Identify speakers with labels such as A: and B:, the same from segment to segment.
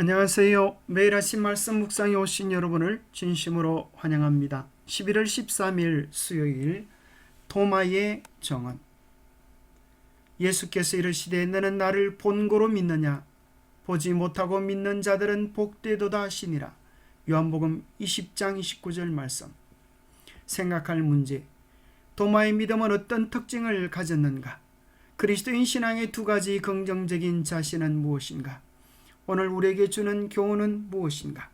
A: 안녕하세요. 매일 아침 말씀 묵상에 오신 여러분을 진심으로 환영합니다. 11월 13일 수요일 도마의 정언 예수께서 이르시되 너는 나를 본고로 믿느냐 보지 못하고 믿는 자들은 복되도다 하시니라. 요한복음 20장 29절 말씀 생각할 문제 도마의 믿음은 어떤 특징을 가졌는가? 그리스도인 신앙의 두 가지 긍정적인 자신은 무엇인가? 오늘 우리에게 주는 교훈은 무엇인가?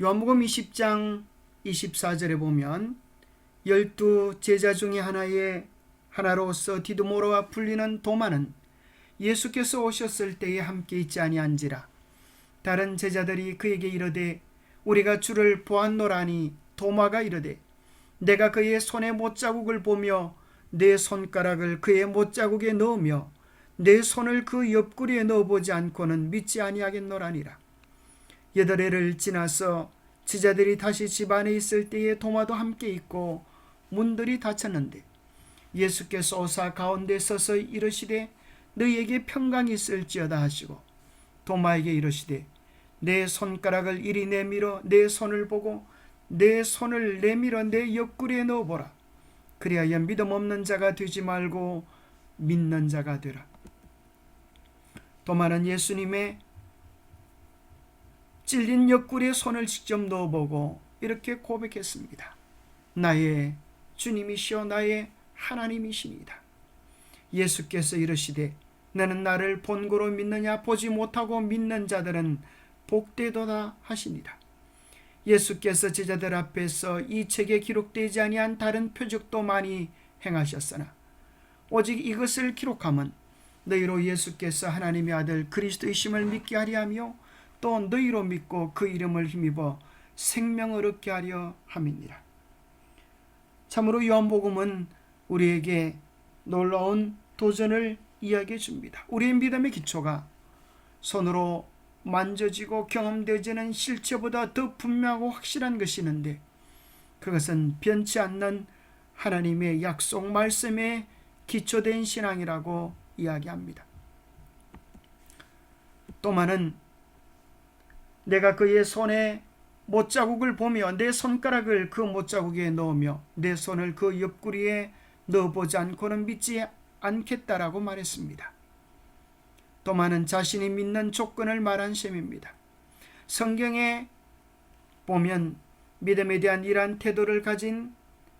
A: 요한복음 20장 24절에 보면 열두 제자 중에 하나의 하나로서 디드모로와 불리는 도마는 예수께서 오셨을 때에 함께 있지 아니한지라 다른 제자들이 그에게 이르되 우리가 주를 보았노라니 도마가 이르되 내가 그의 손의 못자국을 보며 내 손가락을 그의 못자국에 넣으며 내 손을 그 옆구리에 넣어보지 않고는 믿지 아니하겠노라니라. 여덟 해를 지나서 지자들이 다시 집 안에 있을 때에 도마도 함께 있고 문들이 닫혔는데 예수께서 오사 가운데 서서 이르시되 너희에게 평강이 있을지어다 하시고 도마에게 이르시되 내 손가락을 이리 내밀어 내 손을 보고 내 손을 내밀어 내 옆구리에 넣어보라. 그리하여 믿음 없는 자가 되지 말고 믿는 자가 되라. 도마는 예수님의 찔린 옆구리에 손을 직접 넣어보고 이렇게 고백했습니다. 나의 주님이시여 나의 하나님이십니다. 예수께서 이르시되 너는 나를 본고로 믿느냐 보지 못하고 믿는 자들은 복되도다 하시니라. 예수께서 제자들 앞에서 이 책에 기록되지 아니한 다른 표적도 많이 행하셨으나 오직 이것을 기록함은 너희로 예수께서 하나님의 아들 그리스도이심을 믿게 하려 하며 또 너희로 믿고 그 이름을 힘입어 생명을 얻게 하려 함이니라. 참으로 요한복음은 우리에게 놀라운 도전을 이야기해 줍니다. 우리의 믿음의 기초가 손으로 만져지고 경험되지는 실체보다 더 분명하고 확실한 것이 있는데 그것은 변치 않는 하나님의 약속 말씀에 기초된 신앙이라고 이야기합니다. 또마는 내가 그의 손에 못자국을 보며 내 손가락을 그 못자국에 넣으며 내 손을 그 옆구리에 넣어보지 않고는 믿지 않겠다라고 말했습니다. 또마는 자신이 믿는 조건을 말한 셈입니다. 성경에 보면 믿음에 대한 이러한 태도를 가진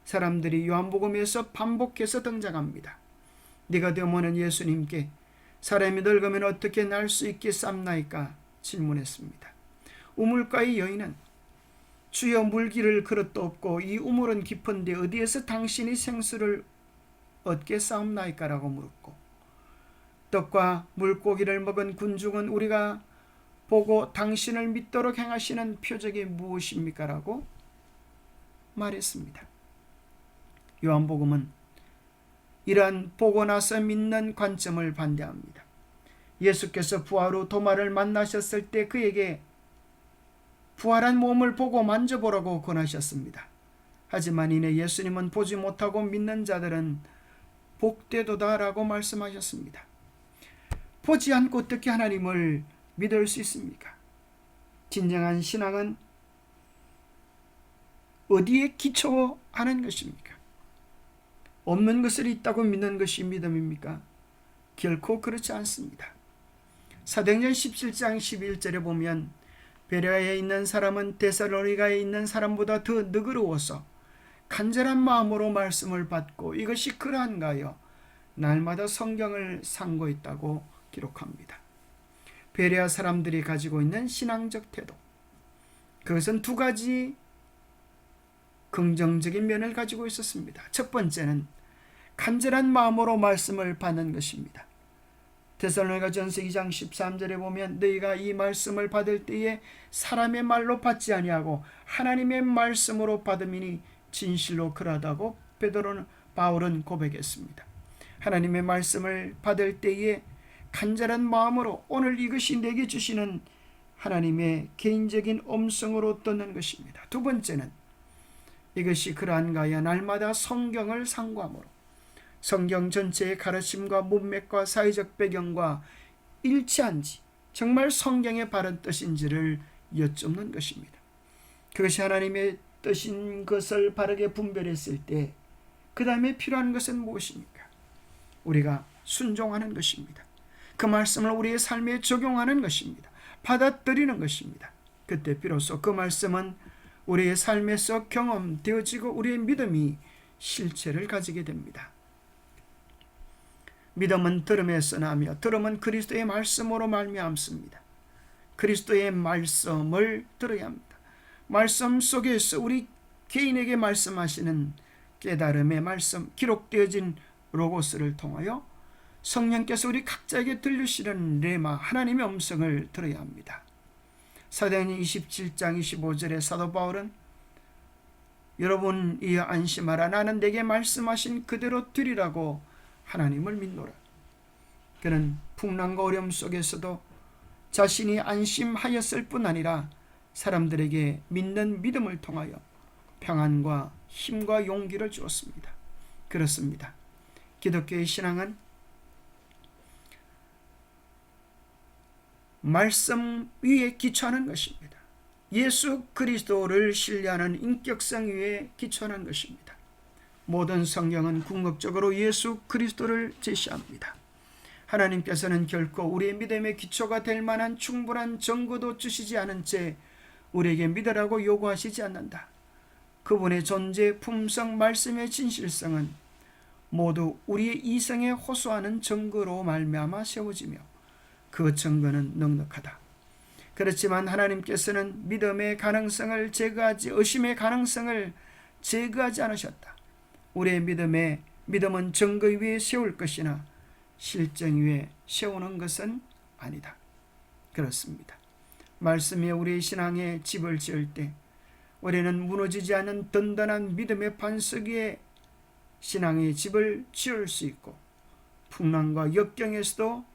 A: 사람들이 요한복음에서 반복해서 등장합니다. 니가데모는 예수님께 사람이 늙으면 어떻게 날 수 있겠삼나이까 질문했습니다. 우물가의 여인은 주여 물기를 그릇도 없고 이 우물은 깊은데 어디에서 당신이 생수를 얻겠사옵나이까라고 물었고 떡과 물고기를 먹은 군중은 우리가 보고 당신을 믿도록 행하시는 표적이 무엇입니까라고 말했습니다. 요한복음은 이러한 보고 나서 믿는 관점을 반대합니다. 예수께서 부활 후 도마를 만나셨을 때 그에게 부활한 몸을 보고 만져보라고 권하셨습니다. 하지만 이내 예수님은 보지 못하고 믿는 자들은 복되도다라고 말씀하셨습니다. 보지 않고 어떻게 하나님을 믿을 수 있습니까? 진정한 신앙은 어디에 기초하는 것입니까? 없는 것을 있다고 믿는 것이 믿음입니까? 결코 그렇지 않습니다. 사도행전 17장 11절에 보면 베레아에 있는 사람은 데살로니가에 있는 사람보다 더 너그러워서 간절한 마음으로 말씀을 받고 이것이 그러한가요? 날마다 성경을 상고했다고 기록합니다. 베레아 사람들이 가지고 있는 신앙적 태도. 그것은 두 가지 긍정적인 면을 가지고 있었습니다. 첫 번째는 간절한 마음으로 말씀을 받는 것입니다. 데살로니가 전서 2장 13절에 보면 너희가 이 말씀을 받을 때에 사람의 말로 받지 아니하고 하나님의 말씀으로 받음이니 진실로 그러하다고 베드로는 바울은 고백했습니다. 하나님의 말씀을 받을 때에 간절한 마음으로 오늘 이것이 내게 주시는 하나님의 개인적인 음성으로 듣는 것입니다. 두 번째는 이것이 그러한가야 날마다 성경을 상고함으로 성경 전체의 가르침과 문맥과 사회적 배경과 일치한지 정말 성경의 바른 뜻인지를 여쭙는 것입니다. 그것이 하나님의 뜻인 것을 바르게 분별했을 때, 그 다음에 필요한 것은 무엇입니까? 우리가 순종하는 것입니다. 그 말씀을 우리의 삶에 적용하는 것입니다. 받아들이는 것입니다. 그때 비로소 그 말씀은 우리의 삶에서 경험되어지고 우리의 믿음이 실체를 가지게 됩니다. 믿음은 들음에서 나며 들음은 그리스도의 말씀으로 말미암습니다. 그리스도의 말씀을 들어야 합니다. 말씀 속에서 우리 개인에게 말씀하시는 깨달음의 말씀 기록되어진 로고스를 통하여 성령께서 우리 각자에게 들리시는 레마 하나님의 음성을 들어야 합니다. 사도행전 27장 25절에 사도 바울은 여러분 이 안심하라 나는 내게 말씀하신 그대로 드리라고 하나님을 믿노라. 그는 풍랑과 어려움 속에서도 자신이 안심하였을 뿐 아니라 사람들에게 믿는 믿음을 통하여 평안과 힘과 용기를 주었습니다. 그렇습니다. 기독교의 신앙은 말씀 위에 기초하는 것입니다. 예수 그리스도를 신뢰하는 인격성 위에 기초하는 것입니다. 모든 성경은 궁극적으로 예수 그리스도를 제시합니다. 하나님께서는 결코 우리의 믿음의 기초가 될 만한 충분한 증거도 주시지 않은 채 우리에게 믿으라고 요구하시지 않는다. 그분의 존재, 품성, 말씀의 진실성은 모두 우리의 이성에 호소하는 증거로 말미암아 세워지며 그 증거는 넉넉하다. 그렇지만 하나님께서는 믿음의 가능성을 제거하지 의심의 가능성을 제거하지 않으셨다. 우리의 믿음에 믿음은 증거 위에 세울 것이나 실정 위에 세우는 것은 아니다. 그렇습니다. 말씀이 우리의 신앙에 집을 지을 때 우리는 무너지지 않는 든든한 믿음의 반석 위에 신앙의 집을 지을 수 있고 풍랑과 역경에서도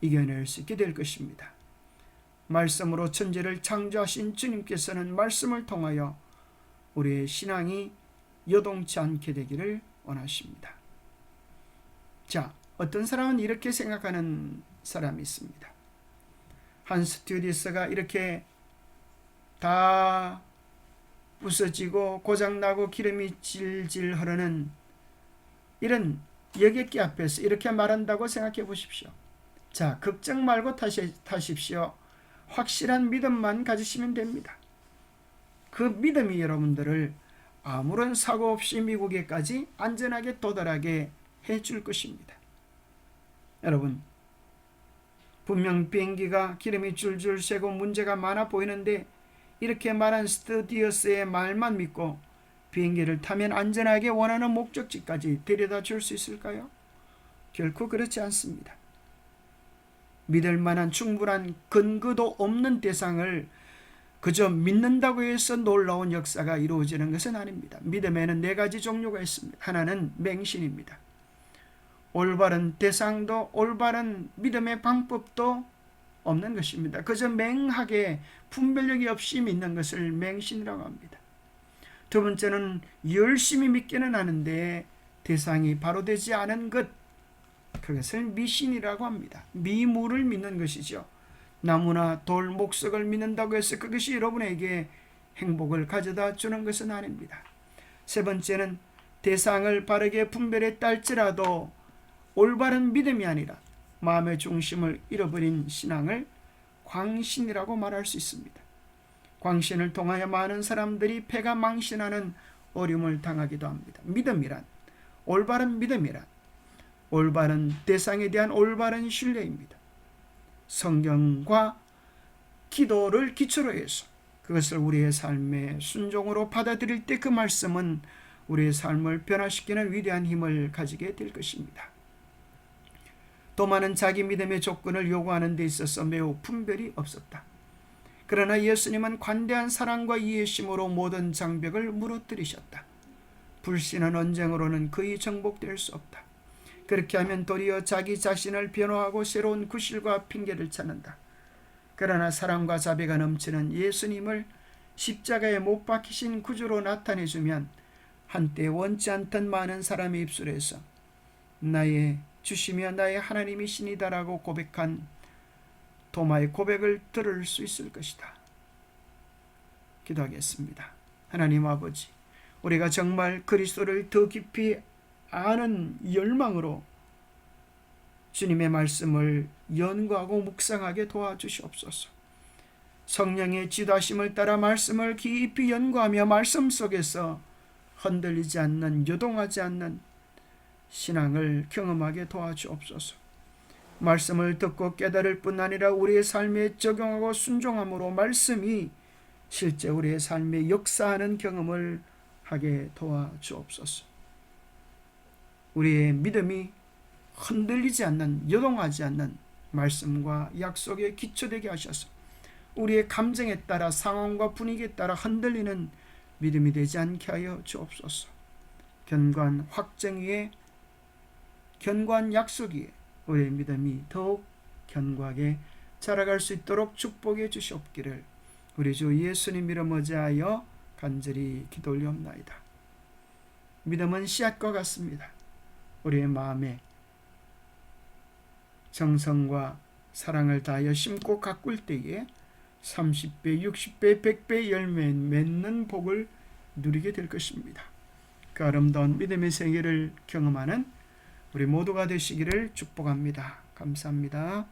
A: 이겨낼 수 있게 될 것입니다. 말씀으로 천지를 창조하신 주님께서는 말씀을 통하여 우리의 신앙이 여동치 않게 되기를 원하십니다. 자, 어떤 사람은 이렇게 생각하는 사람이 있습니다. 한 스튜디스가 이렇게 다 부서지고 고장나고 기름이 질질 흐르는 이런 여객기 앞에서 이렇게 말한다고 생각해 보십시오. 자, 걱정 말고 타시, 타십시오. 확실한 믿음만 가지시면 됩니다. 그 믿음이 여러분들을 아무런 사고 없이 미국에까지 안전하게 도달하게 해줄 것입니다. 여러분, 분명 비행기가 기름이 줄줄 새고 문제가 많아 보이는데 이렇게 말한 스튜디오스의 말만 믿고 비행기를 타면 안전하게 원하는 목적지까지 데려다 줄 수 있을까요? 결코 그렇지 않습니다. 믿을 만한 충분한 근거도 없는 대상을 그저 믿는다고 해서 놀라운 역사가 이루어지는 것은 아닙니다. 믿음에는 네 가지 종류가 있습니다. 하나는 맹신입니다. 올바른 대상도 올바른 믿음의 방법도 없는 것입니다. 그저 맹하게 분별력이 없이 믿는 것을 맹신이라고 합니다. 두 번째는 열심히 믿기는 하는데 대상이 바로 되지 않은 것 그것을 미신이라고 합니다. 미물을 믿는 것이죠. 나무나 돌, 목석을 믿는다고 해서 그것이 여러분에게 행복을 가져다 주는 것은 아닙니다. 세 번째는 대상을 바르게 분별했다 할지라도 올바른 믿음이 아니라 마음의 중심을 잃어버린 신앙을 광신이라고 말할 수 있습니다. 광신을 통하여 많은 사람들이 패가 망신하는 어려움을 당하기도 합니다. 믿음이란 올바른 믿음이란 올바른 대상에 대한 올바른 신뢰입니다. 성경과 기도를 기초로 해서 그것을 우리의 삶의 순종으로 받아들일 때 그 말씀은 우리의 삶을 변화시키는 위대한 힘을 가지게 될 것입니다. 도마는 자기 믿음의 조건을 요구하는 데 있어서 매우 분별이 없었다. 그러나 예수님은 관대한 사랑과 이해심으로 모든 장벽을 무너뜨리셨다. 불신한 언쟁으로는 그의 정복될 수 없다. 그렇게 하면 도리어 자기 자신을 변호하고 새로운 구실과 핑계를 찾는다. 그러나 사랑과 자비가 넘치는 예수님을 십자가에 못 박히신 구주로 나타내주면 한때 원치 않던 많은 사람의 입술에서 나의 주시며 나의 하나님이시니다라고 고백한 도마의 고백을 들을 수 있을 것이다. 기도하겠습니다. 하나님 아버지, 우리가 정말 그리스도를 더 깊이 아는 열망으로 주님의 말씀을 연구하고 묵상하게 도와주시옵소서. 성령의 지도하심을 따라 말씀을 깊이 연구하며 말씀 속에서 흔들리지 않는 요동하지 않는 신앙을 경험하게 도와주옵소서. 말씀을 듣고 깨달을 뿐 아니라 우리의 삶에 적용하고 순종함으로 말씀이 실제 우리의 삶에 역사하는 경험을 하게 도와주옵소서. 우리의 믿음이 흔들리지 않는 요동하지 않는 말씀과 약속에 기초되게 하셔서 우리의 감정에 따라 상황과 분위기에 따라 흔들리는 믿음이 되지 않게 하여 주옵소서. 견고한 확정 위에 견고한 약속 위에 우리의 믿음이 더욱 견고하게 자라갈 수 있도록 축복해 주시옵기를 우리 주 예수님 이름 어지하여 간절히 기도 올리옵나이다. 믿음은 씨앗과 같습니다. 우리의 마음에 정성과 사랑을 다하여 심고 가꿀 때에 30배, 60배, 100배 열매 맺는 복을 누리게 될 것입니다. 그 아름다운 믿음의 세계를 경험하는 우리 모두가 되시기를 축복합니다. 감사합니다.